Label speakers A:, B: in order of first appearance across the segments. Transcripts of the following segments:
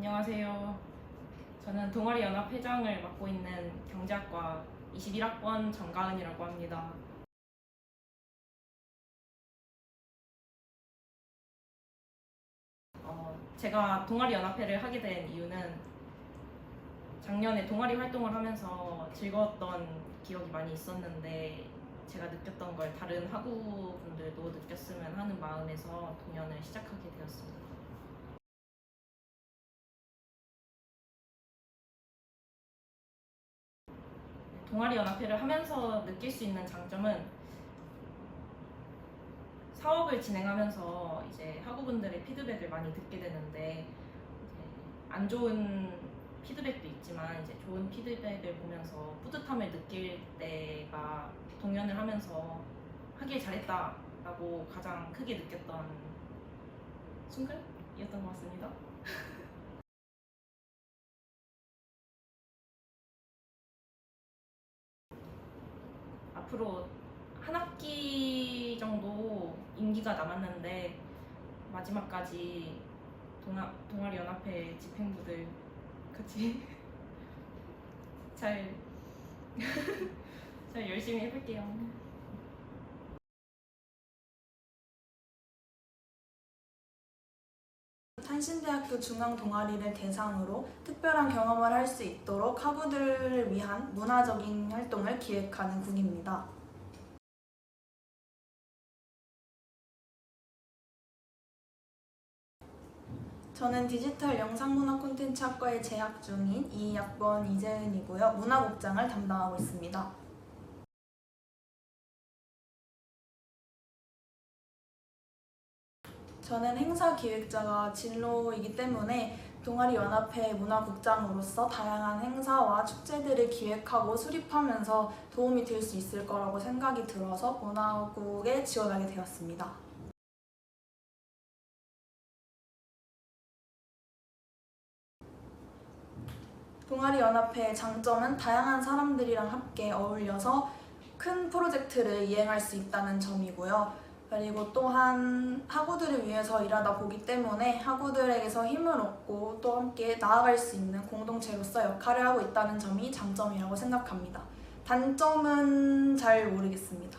A: 안녕하세요. 저는 동아리 연합 회장을 맡고 있는 경제학과 21학번 정가은이라고 합니다. 어, 제가 동아리 연합회를 하게 된 이유는 작년에 동아리 활동을 하면서 즐거웠던 기억이 많이 있었는데 제가 느꼈던 걸 다른 학우분들도 느꼈으면 하는 마음에서 동연을 시작하게 되었습니다. 동아리 연합회를 하면서 느낄 수 있는 장점은 사업을 진행하면서 이제 학우분들의 피드백을 많이 듣게 되는데 안 좋은 피드백도 있지만 이제 좋은 피드백을 보면서 뿌듯함을 느낄 때가 동연을 하면서 하길 잘했다라고 가장 크게 느꼈던 순간이었던 것 같습니다. 앞으로 한 학기 정도 임기가 남았는데 마지막까지 동아, 동아리 연합회 집행부들 같이 잘, 잘 열심히 해볼게요.
B: 탄신대학교 중앙 동아리를 대상으로 특별한 경험을 할 수 있도록 학우들을 위한 문화적인 활동을 기획하는 국입니다. 저는 디지털 영상문화 콘텐츠 학과에 재학 중인 2학번 이재은이고요. 문화국장을 담당하고 있습니다. 저는 행사 기획자가 진로이기 때문에 동아리 연합회 문화국장으로서 다양한 행사와 축제들을 기획하고 수립하면서 도움이 될 수 있을 거라고 생각이 들어서 문화국에 지원하게 되었습니다. 동아리 연합회의 장점은 다양한 사람들이랑 함께 어울려서 큰 프로젝트를 이행할 수 있다는 점이고요. 그리고 또한 학우들을 위해서 일하다 보기 때문에 학우들에게서 힘을 얻고 또 함께 나아갈 수 있는 공동체로서 역할을 하고 있다는 점이 장점이라고 생각합니다. 단점은 잘 모르겠습니다.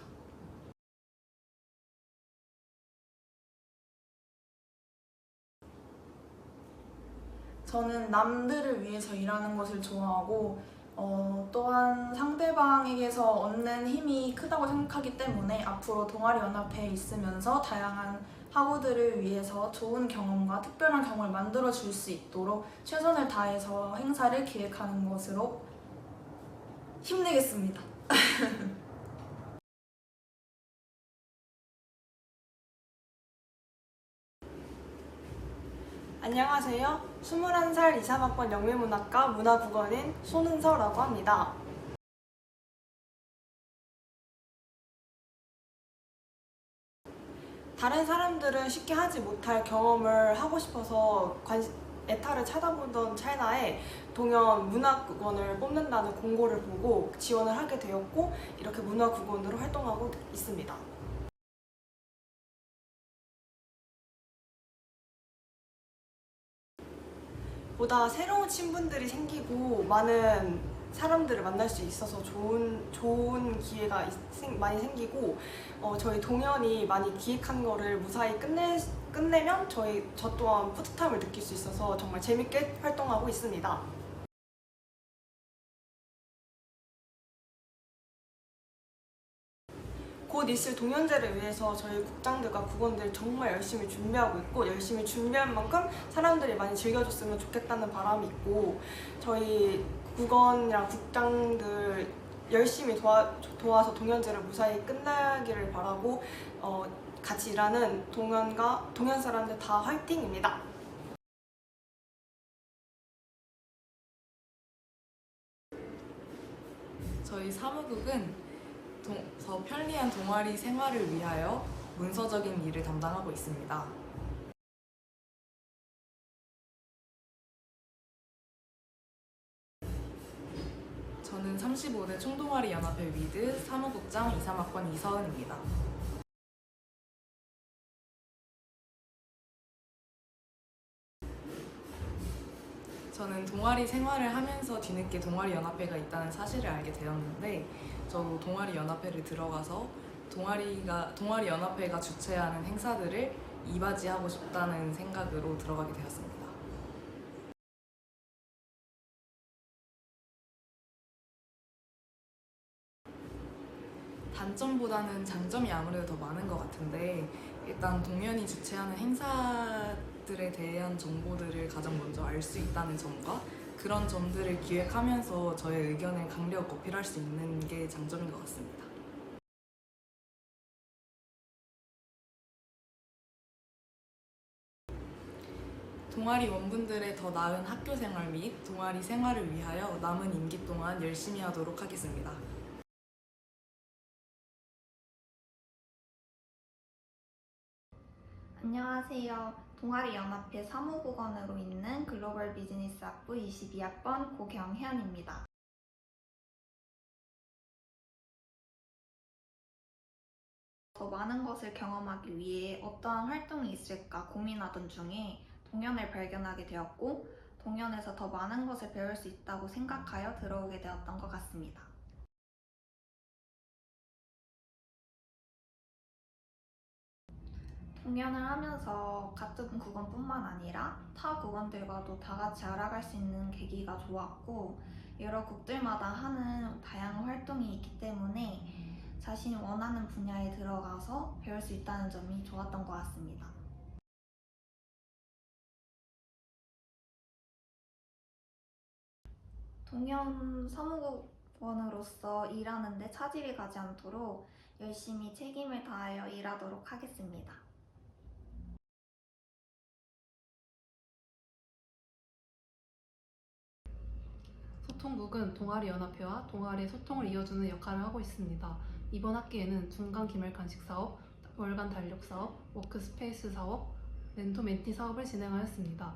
B: 저는 남들을 위해서 일하는 것을 좋아하고 어, 또한 상대방에게서 얻는 힘이 크다고 생각하기 때문에 앞으로 동아리 연합회에 있으면서 다양한 학우들을 위해서 좋은 경험과 특별한 경험을 만들어 줄 수 있도록 최선을 다해서 행사를 기획하는 것으로 힘내겠습니다.
C: 안녕하세요. 21살 2, 3학번 영매문학과 문화국어인 손은서라고 합니다. 다른 사람들은 쉽게 하지 못할 경험을 하고 싶어서 관, 에타를 찾아보던 찰나에 동연 문화국원을 뽑는다는 공고를 보고 지원을 하게 되었고 이렇게 문화국원으로 활동하고 있습니다. 보다 새로운 친분들이 생기고 많은 사람들을 만날 수 있어서 좋은 좋은 기회가 있- 생- 많이 생기고 어, 저희 동연이 많이 기획한 거를 무사히 끝내 끝내면 저희 저 또한 뿌듯함을 느낄 수 있어서 정말 재밌게 활동하고 있습니다. 곧 있을 동연제를 위해서 저희 국장들과 국원들 정말 열심히 준비하고 있고 열심히 준비한 만큼 사람들이 많이 즐겨줬으면 좋겠다는 바람이 있고 저희 국원이랑 국장들 열심히 도와, 도와서 동연제를 무사히 끝나기를 바라고 어, 같이 일하는 동연과 동연 사람들 다 화이팅입니다.
D: 저희 사무국은 동- 더 편리한 동아리 생활을 위하여 문서적인 일을 담당하고 있습니다. 저는 35대 총동아리 연합회 위드 사무국장 2, 3학번 이서은입니다. 동아리 생활을 하면서 뒤늦게 동아리 연합회가 있다는 사실을 알게 되었는데 저도 동아리 연합회를 들어가서 동아리가 동아리 연합회가 주최하는 행사들을 이바지하고 싶다는 생각으로 들어가게 되었습니다. 단점보다는 장점이 아무래도 더 많은 것 같은데 일단 동연이 주최하는 행사들에 대한 정보들을 가장 먼저 알 수 있다는 점과 그런 점들을 기획하면서 저의 의견을 강력 어필할 수 있는 게 장점인 것 같습니다. 동아리 원분들의 더 나은 학교 생활 및 동아리 생활을 위하여 남은 임기 동안 열심히 하도록 하겠습니다.
E: 안녕하세요. 동아리 연합회 사무국원으로 있는 글로벌 비즈니스 학부 22학번 고경현입니다. 더 많은 것을 경험하기 위해 어떠한 활동이 있을까 고민하던 중에 동연을 발견하게 되었고 동연에서 더 많은 것을 배울 수 있다고 생각하여 들어오게 되었던 것 같습니다. 공연을 하면서 같은 국원뿐만 아니라 타 국원들과도 다 같이 알아갈 수 있는 계기가 좋았고 여러 국들마다 하는 다양한 활동이 있기 때문에 자신이 원하는 분야에 들어가서 배울 수 있다는 점이 좋았던 것 같습니다. 동연 사무국원으로서 일하는데 차질이 가지 않도록 열심히 책임을 다하여 일하도록 하겠습니다.
F: 소통국은 동아리 연합회와 동아리의 소통을 이어주는 역할을 하고 있습니다. 이번 학기에는 중간 기말 간식 사업, 월간 달력 사업, 워크스페이스 사업, 멘토 멘티 사업을 진행하였습니다.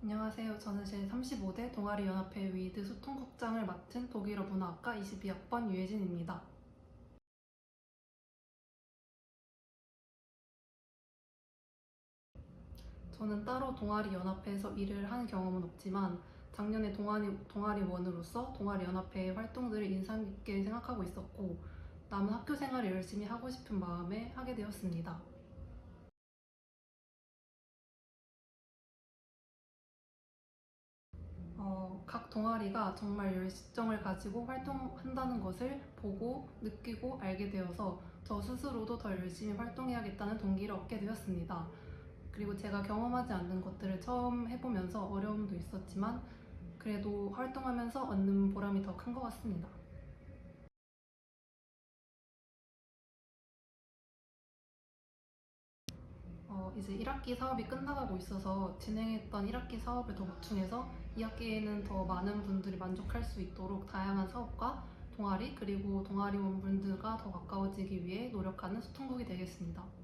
F: 안녕하세요. 저는 제35대 동아리 연합회 위드 소통국장을 맡은 독일어 문화학과 22학번 유혜진입니다. 저는 따로 동아리 연합회에서 일을 한 경험은 없지만 작년에 동아리, 동아리원으로서 동아리 연합회의 활동들을 인상 깊게 생각하고 있었고 남은 학교 생활을 열심히 하고 싶은 마음에 하게 되었습니다. 어, 각 동아리가 정말 열정을 가지고 활동한다는 것을 보고 느끼고 알게 되어서 저 스스로도 더 열심히 활동해야겠다는 동기를 얻게 되었습니다. 그리고 제가 경험하지 않는 것들을 처음 해보면서 어려움도 있었지만 그래도 활동하면서 얻는 보람이 더 큰 것 같습니다. 어, 이제 1학기 사업이 끝나가고 있어서 진행했던 1학기 사업을 더 보충해서 2학기에는 더 많은 분들이 만족할 수 있도록 다양한 사업과 동아리 그리고 동아리원 분들과 더 가까워지기 위해 노력하는 소통국이 되겠습니다.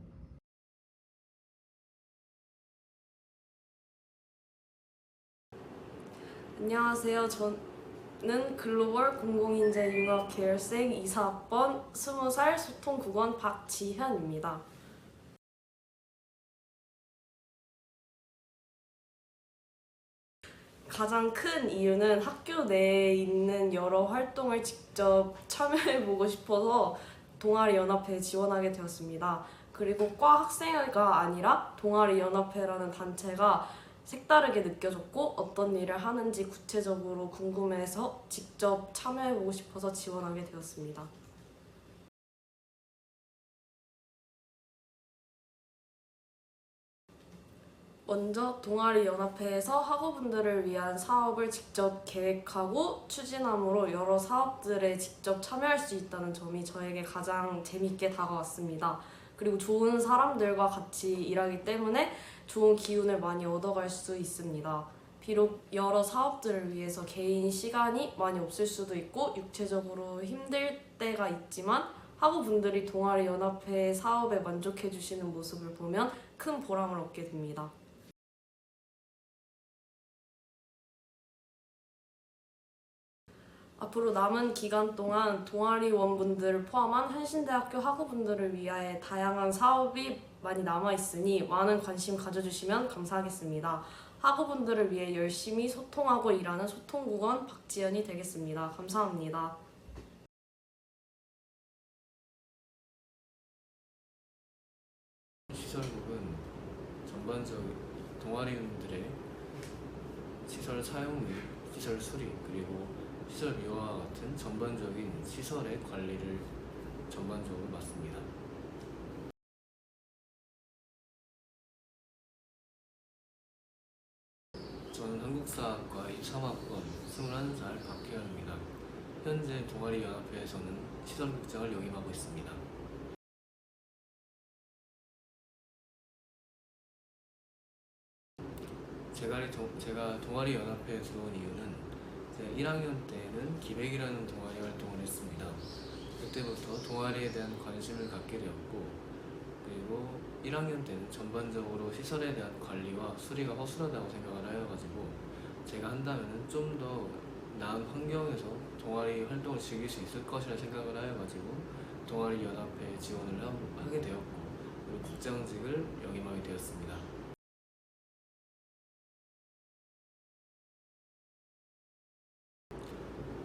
G: 안녕하세요. 저는 글로벌 공공인재 융합 계열생 이사학번 20살 소통국원 박지현입니다. 가장 큰 이유는 학교 내에 있는 여러 활동을 직접 참여해보고 싶어서 동아리 연합회에 지원하게 되었습니다. 그리고 과 학생회가 아니라 동아리 연합회라는 단체가 색다르게 느껴졌고 어떤 일을 하는지 구체적으로 궁금해서 직접 참여해보고 싶어서 지원하게 되었습니다. 먼저 동아리 연합회에서 학우분들을 위한 사업을 직접 계획하고 추진함으로 여러 사업들에 직접 참여할 수 있다는 점이 저에게 가장 재밌게 다가왔습니다. 그리고 좋은 사람들과 같이 일하기 때문에 좋은 기운을 많이 얻어갈 수 있습니다. 비록 여러 사업들을 위해서 개인 시간이 많이 없을 수도 있고 육체적으로 힘들 때가 있지만 학우분들이 동아리 연합회 사업에 만족해 주시는 모습을 보면 큰 보람을 얻게 됩니다. 앞으로 남은 기간 동안 동아리원분들을 포함한 현신대학교 학우분들을 위해 다양한 사업이 많이 남아있으니 많은 관심 가져주시면 감사하겠습니다. 학우분들을 위해 열심히 소통하고 일하는 소통국원 박지연이 되겠습니다. 감사합니다.
H: 시설국은 전반적인 동아리원들의 시설 사용 및 시설 수리 그리고 시설 미화와 같은 전반적인 시설의 관리를 전반적으로 맡습니다. 저는 한국사학과 23학번 21살 박혜연입니다. 현재 동아리연합회에서는 시설국장을 역임하고 있습니다. 제가, 동, 제가 동아리 연합회에 들어온 이유는 제 1학년 때는 기백이라는 동아리 활동을 했습니다. 그때부터 동아리에 대한 관심을 갖게 되었고 그리고 1학년 때는 전반적으로 시설에 대한 관리와 수리가 허술하다고 생각을 하여가지고 제가 한다면 좀 더 나은 환경에서 동아리 활동을 즐길 수 있을 것이라 생각을 하여가지고 동아리 연합회에 지원을 하- 하게 되었고 그리고 국장직을 역임하게 되었습니다.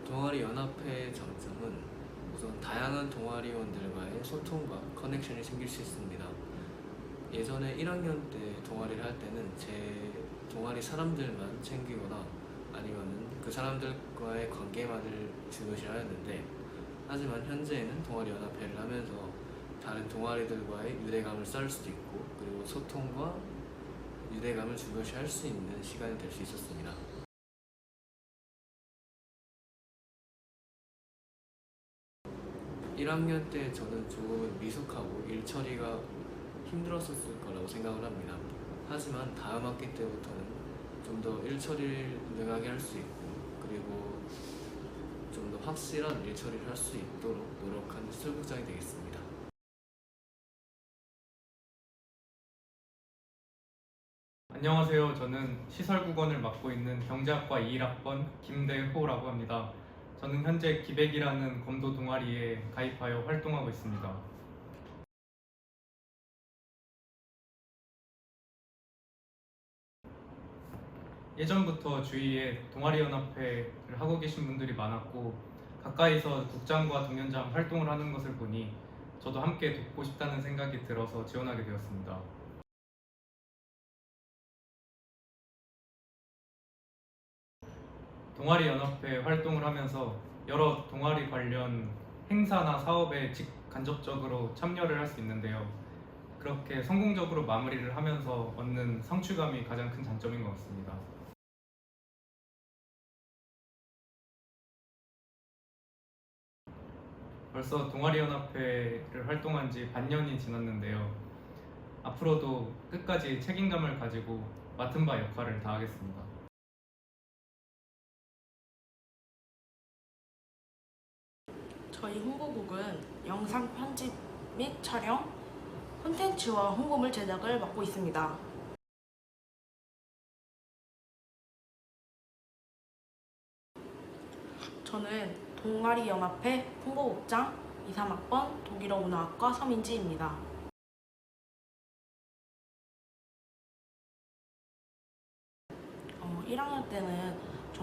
H: 동아리 연합회의 장점은 우선 다양한 소통과 커넥션이 생길 수 있습니다. 예전에 1학년 때 동아리를 할 때는 제 동아리 사람들만 챙기거나 아니면은 그 사람들과의 관계만을 중요시 하였는데 하지만 현재는 동아리 연합회를 하면서 다른 동아리들과의 유대감을 쌓을 수도 있고 그리고 소통과 유대감을 중요시 할 수 있는 시간이 될 수 있었습니다. 1학년 때 저는 조금 미숙하고 일 처리가 힘들었을 거라고 생각을 합니다. 하지만 다음 학기 때부터는 좀 더 일 처리를 능하게 할 수 있고 그리고 좀 더 확실한 일 처리를 할 수 있도록 노력하는 시설국장이 되겠습니다.
I: 안녕하세요. 저는 시설국원을 맡고 있는 경제학과 21학번 김대호라고 합니다. 저는 현재 기백이라는 검도 동아리에 가입하여 활동하고 있습니다. 예전부터 주위에 동아리 연합회를 하고 계신 분들이 많았고 가까이서 국장과 동연장 활동을 하는 것을 보니 저도 함께 돕고 싶다는 생각이 들어서 지원하게 되었습니다. 동아리 연합회 활동을 하면서 여러 동아리 관련 행사나 사업에 직간접적으로 참여를 할 수 있는데요. 그렇게 성공적으로 마무리를 하면서 얻는 성취감이 가장 큰 장점인 것 같습니다. 벌써 동아리 연합회를 활동한 지 반년이 지났는데요. 앞으로도 끝까지 책임감을 가지고 맡은 바 역할을 다하겠습니다.
J: 저희 홍보국은 영상 편집 및 촬영, 콘텐츠와 홍보물 제작을 맡고 있습니다. 저는 동아리 연합회 홍보국장 2, 3학번 독일어 문화학과 서민지입니다. 어, 1학년 때는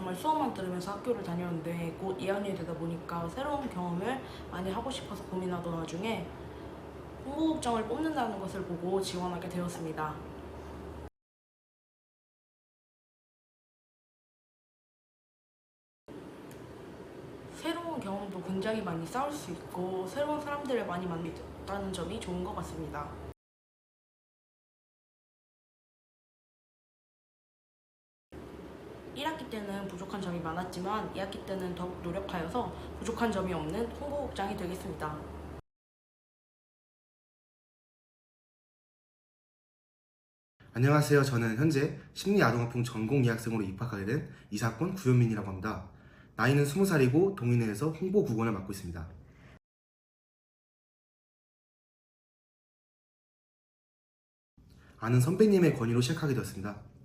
J: 정말 수업만 들으면서 학교를 다녔는데 곧 2학년이 되다 보니까 새로운 경험을 많이 하고 싶어서 고민하던 와중에 홍보국장을 뽑는다는 것을 보고 지원하게 되었습니다. 새로운 경험도 굉장히 많이 쌓을 수 있고 새로운 사람들을 많이 만났다는 점이 좋은 것 같습니다. 일학기 때는 부족한 점이 많았지만 2학기 때는 더욱 노력하여서 부족한 점이 없는 홍보국장이 되겠습니다.
K: 안녕하세요. 저는 현재 심리아동학풍 전공 예학생으로 입학하게 된 이사건 구현민이라고 합니다. 나이는 20살이고 동인회에서 홍보 국원을 맡고 있습니다. 아는 선배님의 권유로 시작하게 되었습니다.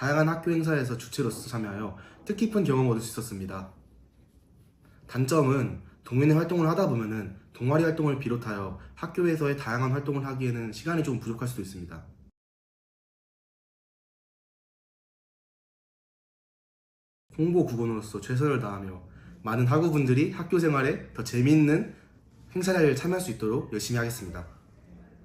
K: 다양한 학교 행사에서 주체로서 참여하여 뜻깊은 경험을 얻을 수 있었습니다. 단점은 동호회 활동을 하다 보면은 동아리 활동을 비롯하여 학교에서의 다양한 활동을 하기에는 시간이 좀 부족할 수도 있습니다. 홍보 구건으로서 최선을 다하며 많은 학우분들이 학교 생활에 더 재미있는 행사를 참여할 수 있도록 열심히 하겠습니다.